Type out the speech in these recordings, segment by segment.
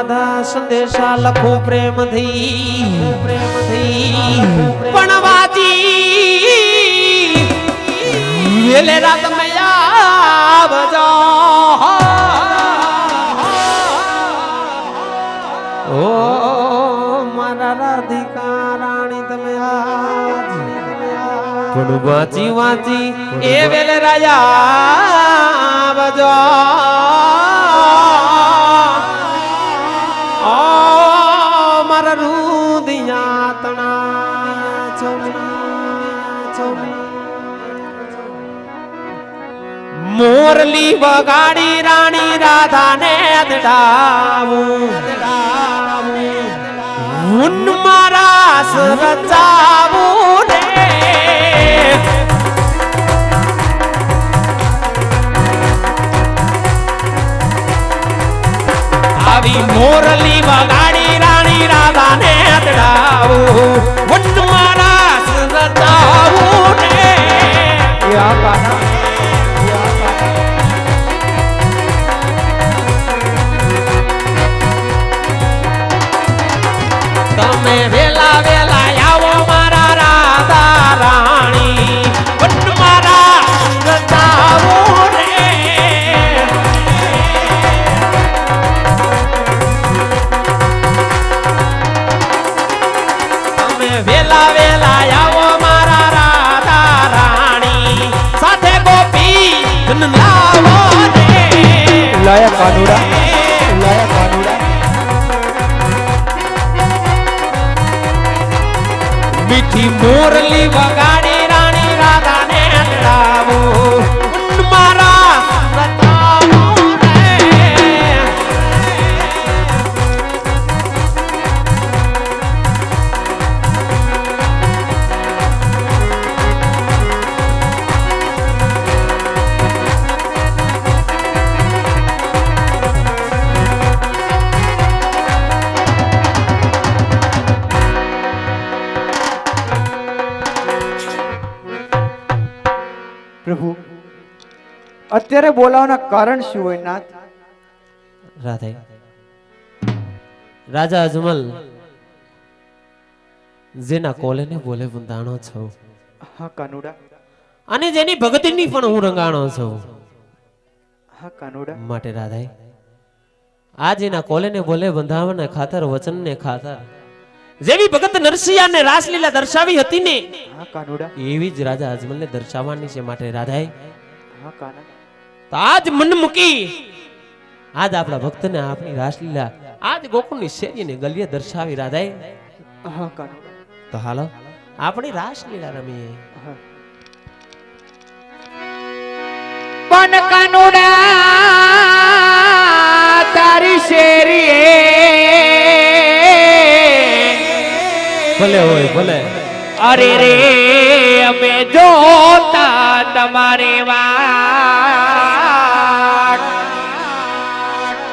રાધા સંદેશા લખો પ્રેમથી પ્રેમથી વેલે રાત મેં આવજો ઓ મારા રાધિકા રાણી તમે આજ પણ વાંચી વાંચી એ વેલે રાજા બજો. ઓ મોરલી વગાડી રાણી રાધાને ઉન મારા સરચાવું ને. આવી મોરલી વગાડી રાણી રાધાને અદડાવું. ઉન મારા સરચાવું ને. યા લાયા કાનુડા લાયા કાનુડા. મીઠી મોરલી વગાડી અત્યારે બોલાવવાના કારણ શું હોય નાથ? રાધે. રાજા અજમલ જેના કોલે ને બોલે વંદાણો છો. હા કાનુડા. અને જેની ભક્તિની પણ હું રંગાણો છું. હા કાનુડા. માટે રાધાઈ આ જેના કોલે ને બોલે બંધાવાના ખાતર વચન ને ખાતર જેવી ભગત નરસિંહ ને રાસલીલા દર્શાવી હતી ને હા કાનુડા. એવી જ રાજા અજમલ ને દર્શાવવાની છે. માટે રાધાઈ હા કાના. તો આજ મન મૂકી આજ આપણા ભક્તને આપણી રાસલીલા આજ ગોકુળની શેરીને ગલીએ દર્શાવી રાધાએ. તો હાલો આપણી રાસલીલા રમીએ. પણ કાનુડા તારી શેરીએ ભલે હોય ભલે. અરે રે અમે જોતા તમારી વાત.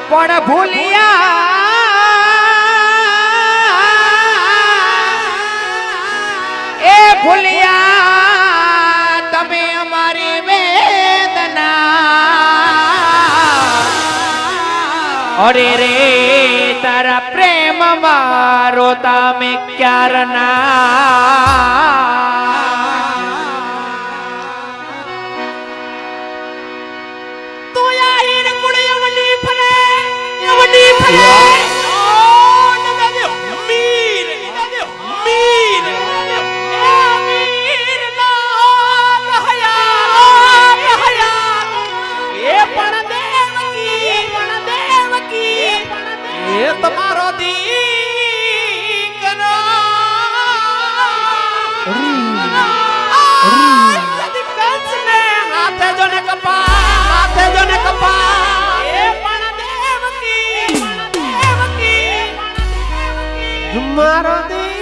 પણ ભૂલિયા એ ભૂલિયા તમે અમારી વેદના. અરે રે તારા પ્રેમ મારો તમે ક્યાર મારો દીકરા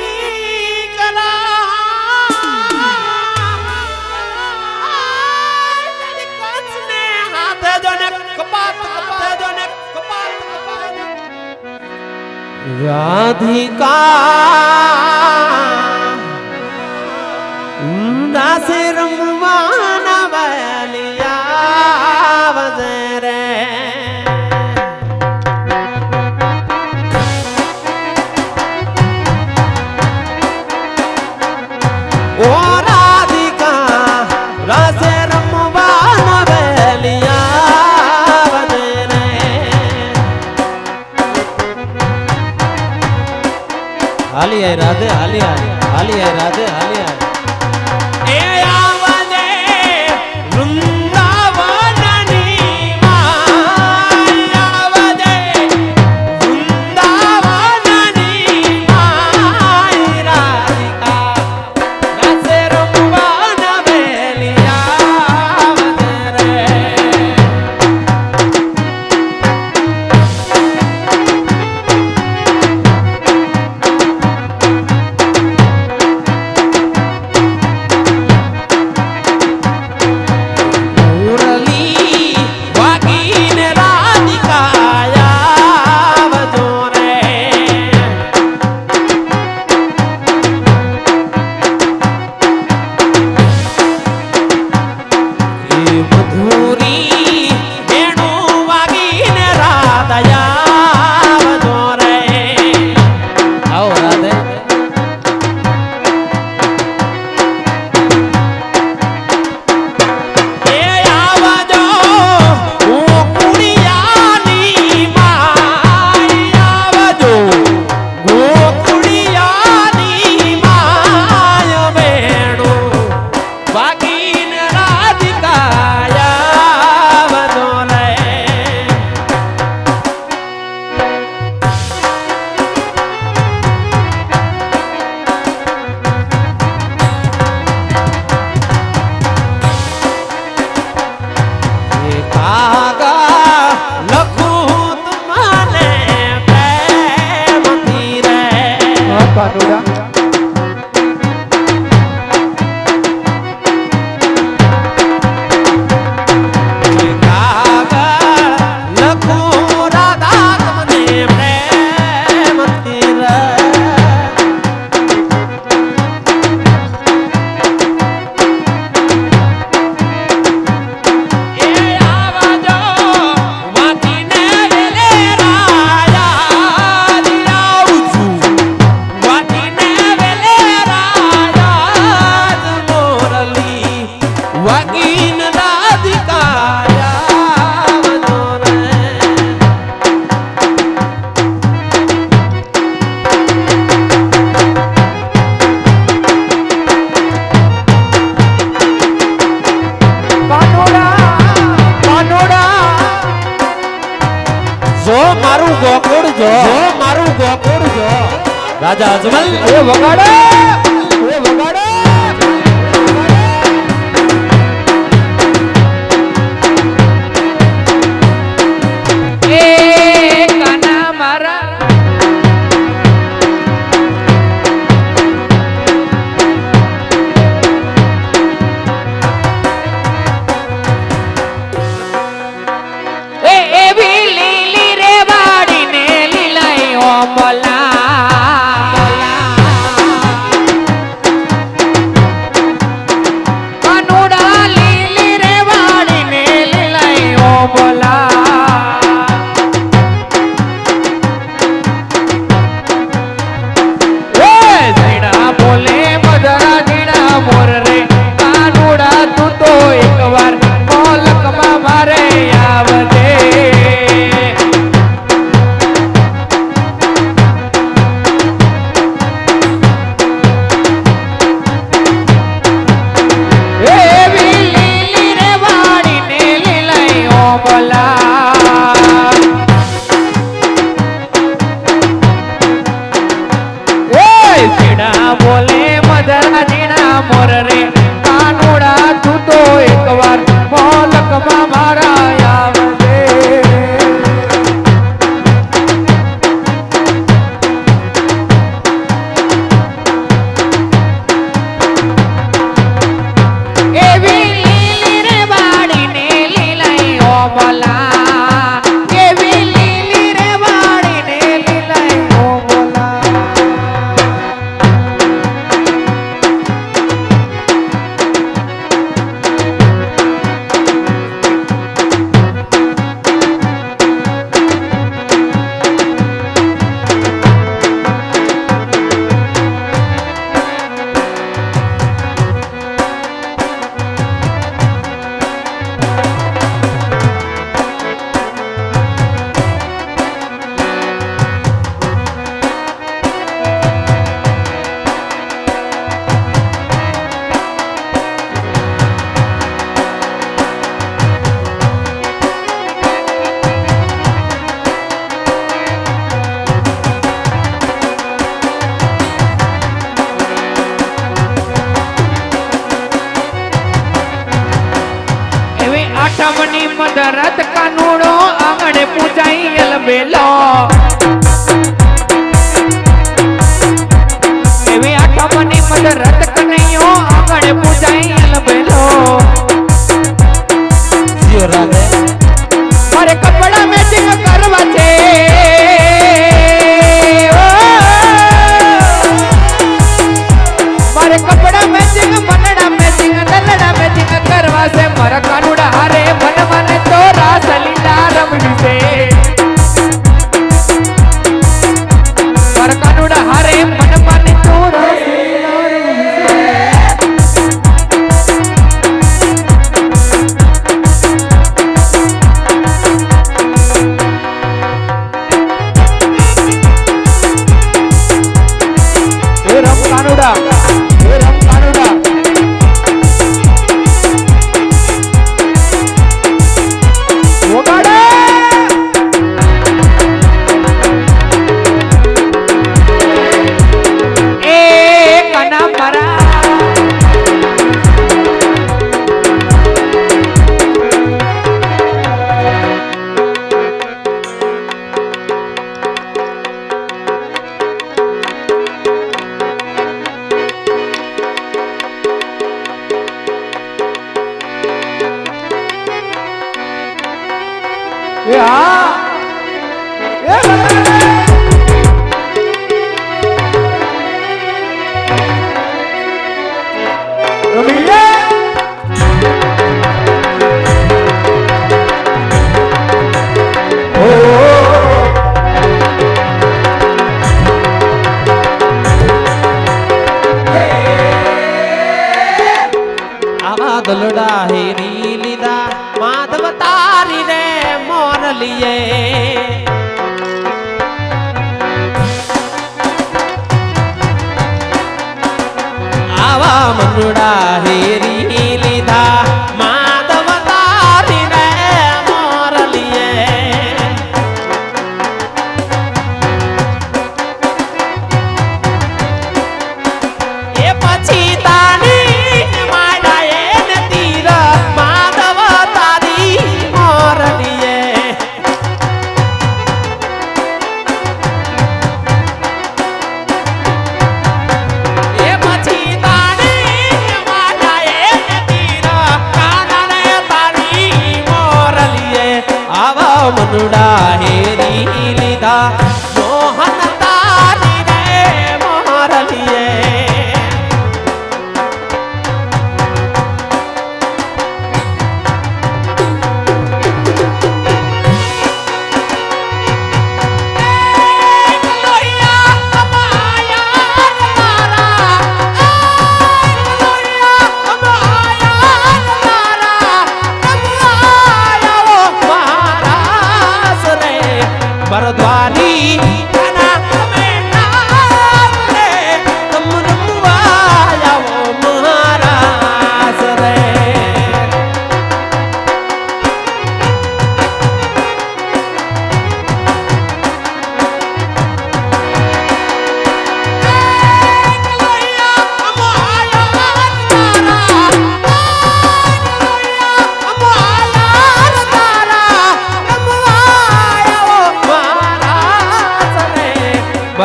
કંસને હાથે જોને કપાત હાથે રાધિકા દાસે રમવા હાલી આય રાધે હાલી આય હાલી આય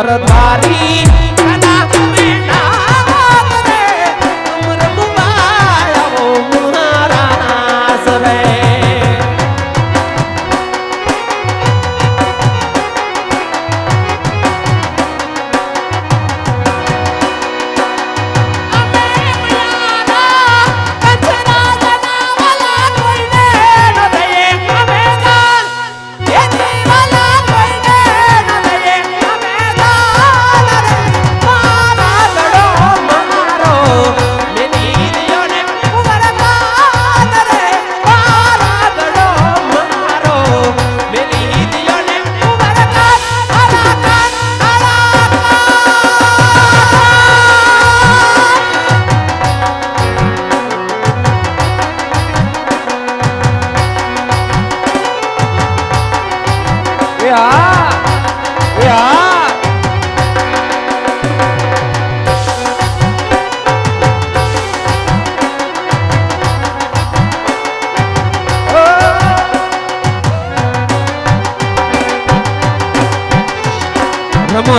Alibi.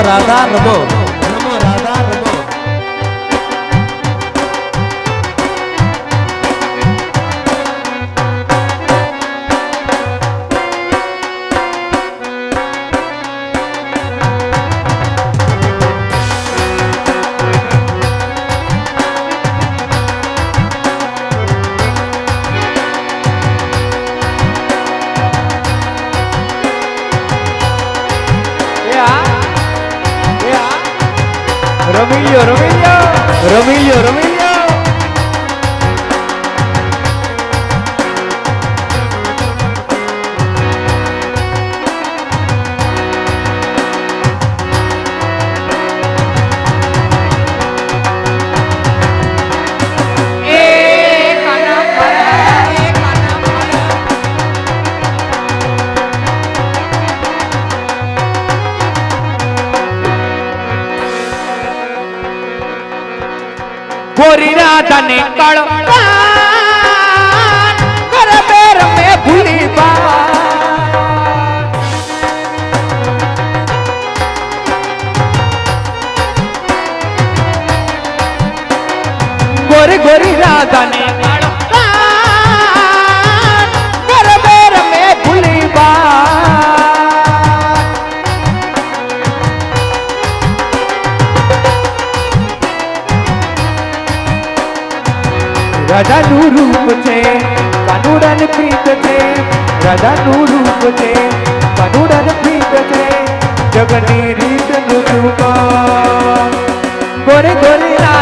Tá, tá, tá Radar Redondo. તને કળપાન કરબે રમે ભૂલી ગોરી ગોરી રાધાને રાધાનું રૂપ છે, કાનુડાન પ્રીત છે, રાધાનું રૂપ છે, કાનુડાન પ્રીત છે જગની રીતનું રૂપ. ગોરે ગોરે રા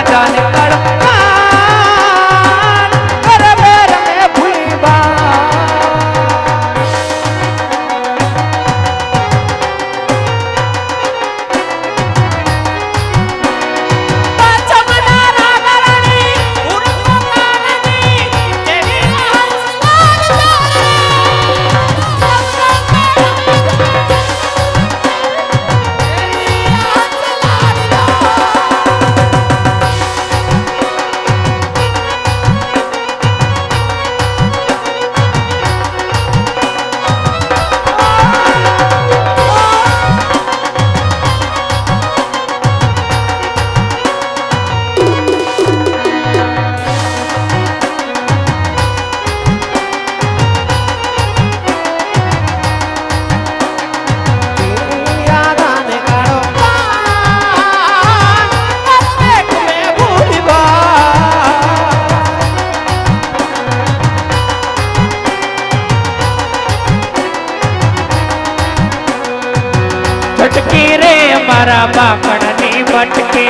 મારા બાપણની વટકે.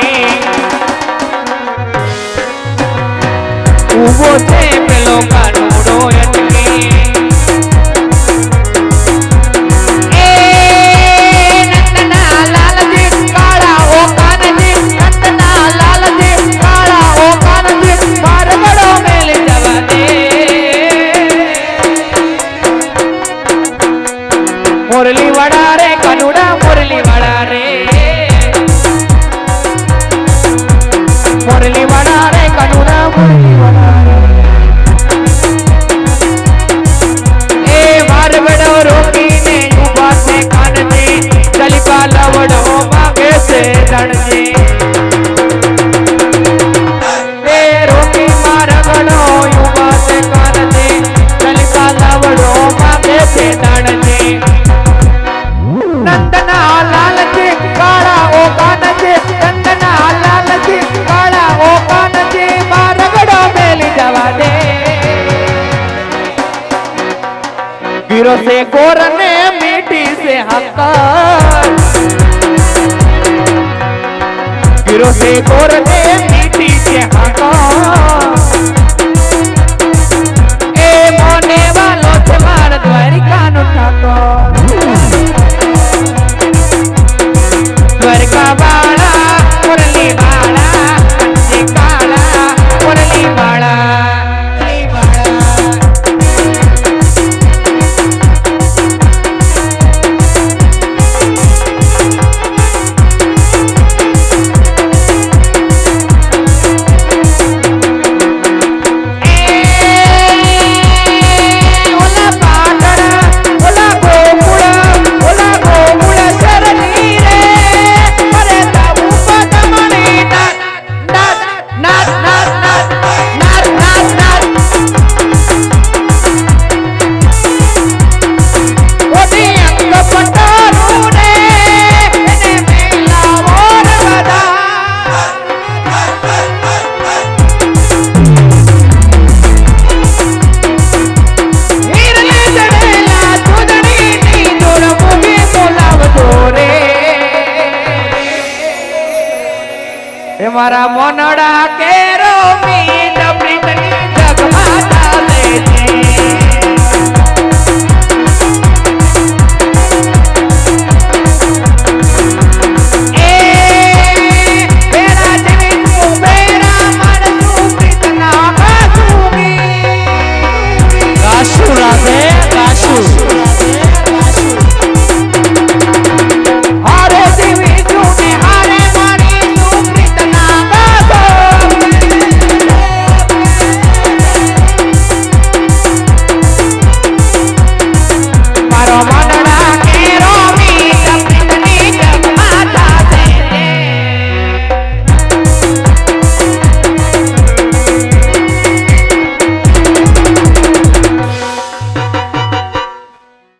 ઊભો છે પેલો કાનુડો corre